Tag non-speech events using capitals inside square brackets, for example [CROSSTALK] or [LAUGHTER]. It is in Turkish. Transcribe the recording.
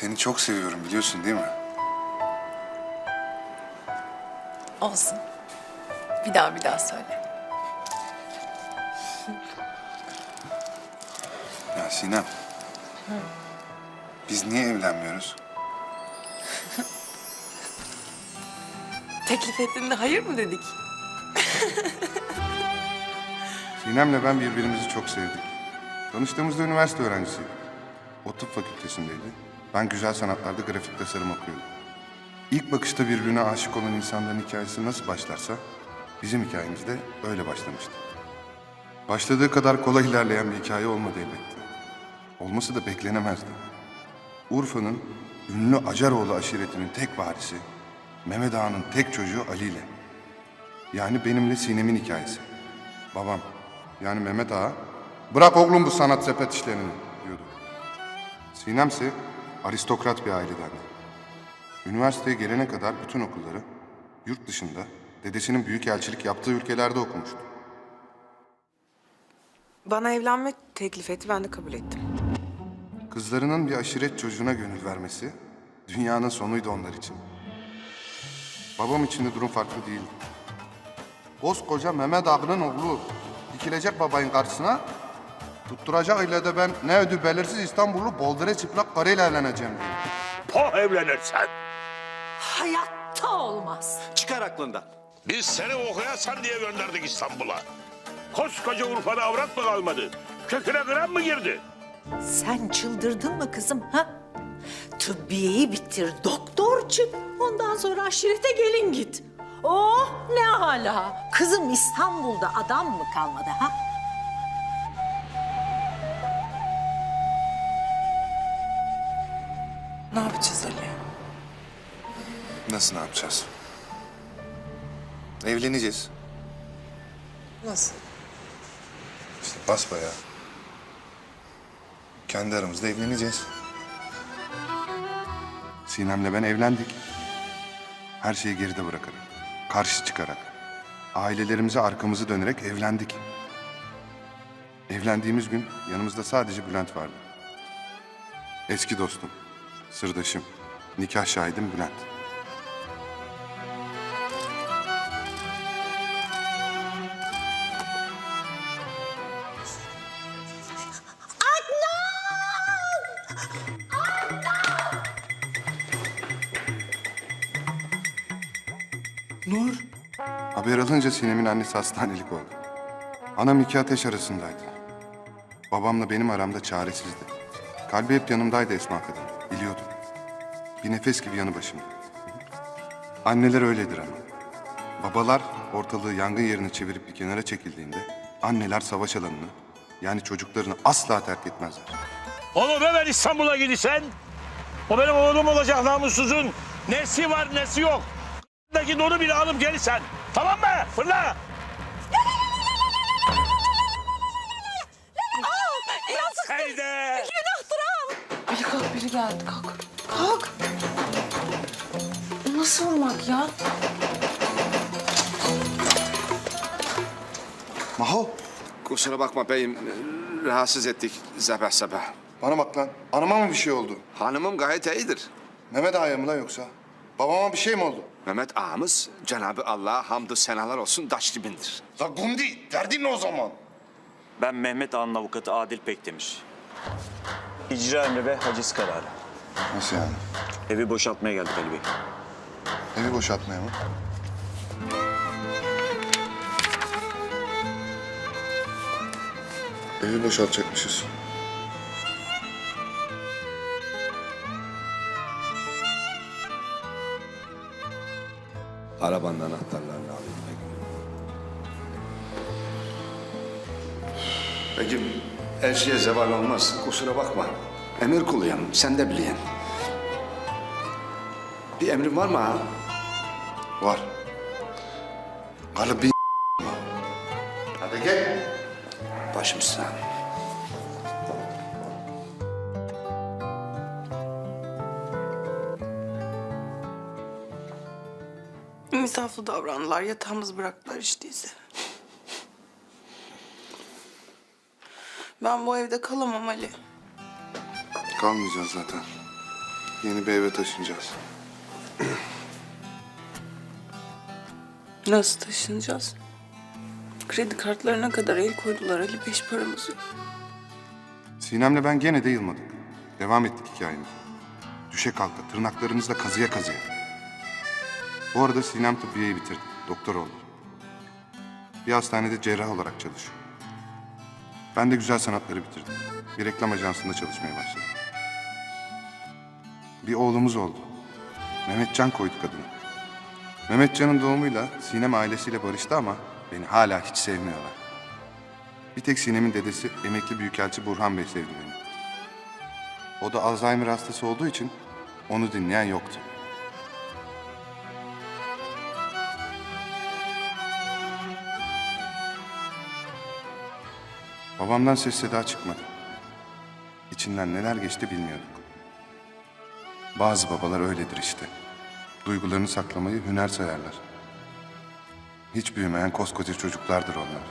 Seni çok seviyorum biliyorsun değil mi? Olsun. Bir daha bir daha söyle. Ya Sinem. Biz niye evlenmiyoruz? Teklif ettiğinde hayır mı dedik? Sinem'le ben birbirimizi çok sevdik. Tanıştığımızda üniversite öğrencisiydik. O tıp fakültesindeydi. Ben güzel sanatlarda grafik tasarım okuyordum. İlk bakışta birbirine aşık olan insanların hikayesi nasıl başlarsa bizim hikayemiz de öyle başlamıştı. Başladığı kadar kolay ilerleyen bir hikaye olmadı elbette. Olması da beklenemezdi. Urfa'nın ünlü Acaroğlu aşiretinin tek varisi, Mehmet Ağa'nın tek çocuğu Ali ile. Yani benimle Sinem'in hikayesi. Babam, yani Mehmet Ağa, bırak oğlum bu sanat sepet işlerini diyordu. Sinem ise aristokrat bir ailedendi. Üniversiteye gelene kadar bütün okulları yurt dışında dedesinin büyük elçilik yaptığı ülkelerde okumuştu. Bana evlenme teklif etti, ben de kabul ettim. Kızlarının bir aşiret çocuğuna gönül vermesi dünyanın sonuydu onlar için. Babam için de durum farklı değildi. Koskoca Mehmet Ağa'nın oğlu dikilecek babayın karşısına tutturacak ile de ben ne ödü belirsiz İstanbullu boldire çıplak karıyla evleneceğim diyor. Po evlenirsen. Hayatta olmaz. Çıkar aklından. Biz seni okuyasan diye gönderdik İstanbul'a. Koskoca Urfa'da avrat mı kalmadı? Köküne gram mı girdi? Sen çıldırdın mı kızım ha? Tıbbiyeyi bitir, doktor çık. Ondan sonra aşirete gelin git. Oh ne hala. Kızım İstanbul'da adam mı kalmadı ha? Ne yapacağız Ali? Nasıl ne yapacağız? Evleneceğiz. Nasıl? İşte basbayağı. Kendi aramızda evleneceğiz. Sinem'le ben evlendik. Her şeyi geride bırakarak, karşı çıkarak, ailelerimize arkamızı dönerek evlendik. Evlendiğimiz gün yanımızda sadece Bülent vardı. Eski dostum, sırdaşım, nikah şahidim Bülent. Nur. Haber alınca Sinem'in annesi hastanelik oldu. Anam iki ateş arasındaydı. Babamla benim aramda çaresizdi. Kalbi hep yanımdaydı Esma kadın. Biliyordum. Bir nefes gibi yanı başımda. Anneler öyledir ama. Babalar ortalığı yangın yerine çevirip bir kenara çekildiğinde... ...anneler savaş alanını yani çocuklarını asla terk etmezler. Oğlum hemen İstanbul'a gidisen. O benim oğlum olacak namussuzun. Nesi var nesi yok. Daki donu bile alıp gelirsen. Tamam mı? Fırla. Biri geldi kalk. Kalk. Nasıl olmak ya? Maho! Kusura bakma beyim. Rahatsız ettik sabah sabah. Bana bak lan. Anama mı bir şey oldu? Hanımım gayet iyidir. Mehmet Ağa'ya mı lan yoksa? Babama bir şey mi oldu? Mehmet ağamız Cenabı Allah'a hamdü senalar olsun daş dibindir. La Gundi, derdin ne o zaman? Ben Mehmet Ağa'nın avukatı Adil Pekdemir. İcra emri ve haciz kararı. Nasıl yani? Evi boşaltmaya geldik Ali Bey. Evi boşaltmaya mı? Evi boşaltacakmışız. Arabanın anahtarlarını alayım Begüm. Begüm, şeye zeval olmaz. Kusura bakma. Emir kuluyum, sen de biliyorsun. Bir emrin var mı ha? Var. Kalıbı [LAUGHS] Hadi gel. Başım üstüne. İnsaflı davrandılar, yatağımız bıraktılar işte bizi. Ben bu evde kalamam Ali. Kalmayacağız zaten. Yeni bir eve taşınacağız. Nasıl taşınacağız? Kredi kartlarına kadar el koydular Ali beş paramız yok. Sinem'le ben gene de yılmadık. Devam ettik hikayemize. Düşe kalka, tırnaklarınızla kazıya kazıya. Bu arada Sinem tıbbiyeyi bitirdi. Doktor oldu. Bir hastanede cerrah olarak çalışıyor. Ben de güzel sanatları bitirdim. Bir reklam ajansında çalışmaya başladım. Bir oğlumuz oldu. Mehmetcan koyduk adını. Mehmetcan'ın doğumuyla Sinem ailesiyle barıştı ama beni hala hiç sevmiyorlar. Bir tek Sinem'in dedesi emekli büyükelçi Burhan Bey sevdi beni. O da Alzheimer hastası olduğu için onu dinleyen yoktu. Babamdan ses seda çıkmadı. İçinden neler geçti bilmiyorduk. Bazı babalar öyledir işte. Duygularını saklamayı hüner sayarlar. Hiç büyümeyen koskoca çocuklardır onlar.